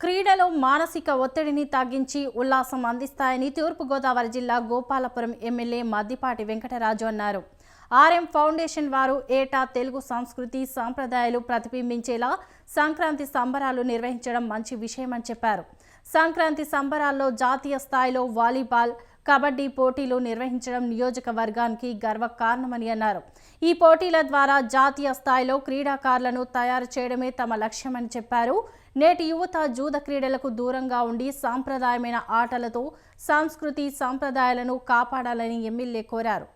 క్రీడలు మానసిక ఒత్తిడిని తగ్గించి ఉల్లాసం అందిస్తాయని తూర్పుగోదావరి జిల్లా గోపాలపురం ఎమ్మెల్యే మద్దిపాటి వెంకటరాజు అన్నారు. ఆర్ఎం ఫౌండేషన్ వారు ఏటా తెలుగు సంస్కృతి సాంప్రదాయాలు ప్రతిబింబించేలా సంక్రాంతి సంబరాలు నిర్వహించడం మంచి విషయమని చెప్పారు. సంక్రాంతి సంబరాల్లో జాతీయ స్థాయిలో వాలీబాల్ కబడ్డీ పోటీలు నిర్వహించడం నియోజకవర్గానికి గర్వకారణమని అన్నారు. ఈ పోటీల ద్వారా జాతీయ స్థాయిలో క్రీడాకారులను తయారు చేయడమే తమ లక్ష్యమని చెప్పారు. నేటి యువత జూద క్రీడలకు దూరంగా ఉండి సాంప్రదాయమైన ఆటలతో సంస్కృతి సాంప్రదాయాలను కాపాడాలని ఎమ్మెల్యే కోరారు.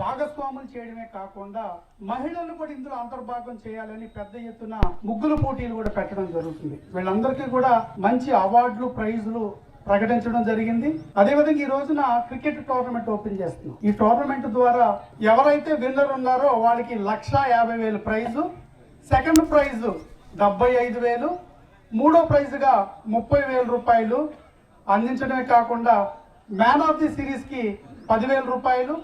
భాగస్వాములు చేయడమే కాకుండా మహిళలు కూడా ఇందులో అంతర్భాగం చేయాలని పెద్ద ఎత్తున ముగ్గుల పోటీలు కూడా పెట్టడం జరుగుతుంది. వీళ్ళందరికీ కూడా మంచి అవార్డులు ప్రైజులు ప్రకటించడం జరిగింది. అదేవిధంగా ఈ రోజున క్రికెట్ టోర్నమెంట్ ఓపెన్ చేస్తున్నాం. ఈ టోర్నమెంట్ ద్వారా ఎవరైతే విన్నర్ ఉన్నారో వాళ్ళకి లక్ష యాభై వేలు ప్రైజు సెకండ్ ప్రైజ్ డెబ్బై ఐదు వేలు మూడో ప్రైజ్గా ముప్పై వేల రూపాయలు అందించడమే కాకుండా మ్యాన్ ఆఫ్ ది సిరీస్కి పదివేల రూపాయలు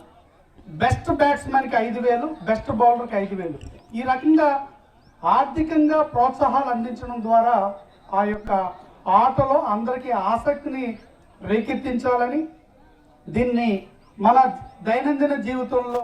బెస్ట్ బ్యాట్స్మెన్కి ఐదు వేలు బెస్ట్ బౌలర్కి ఐదు వేలు. ఈ రకంగా ఆర్థికంగా ప్రోత్సాహాలు అందించడం ద్వారా ఆ యొక్క ఆటలో అందరికీ ఆసక్తిని రేకెత్తించాలని దీన్ని మన దైనందిన జీవితంలో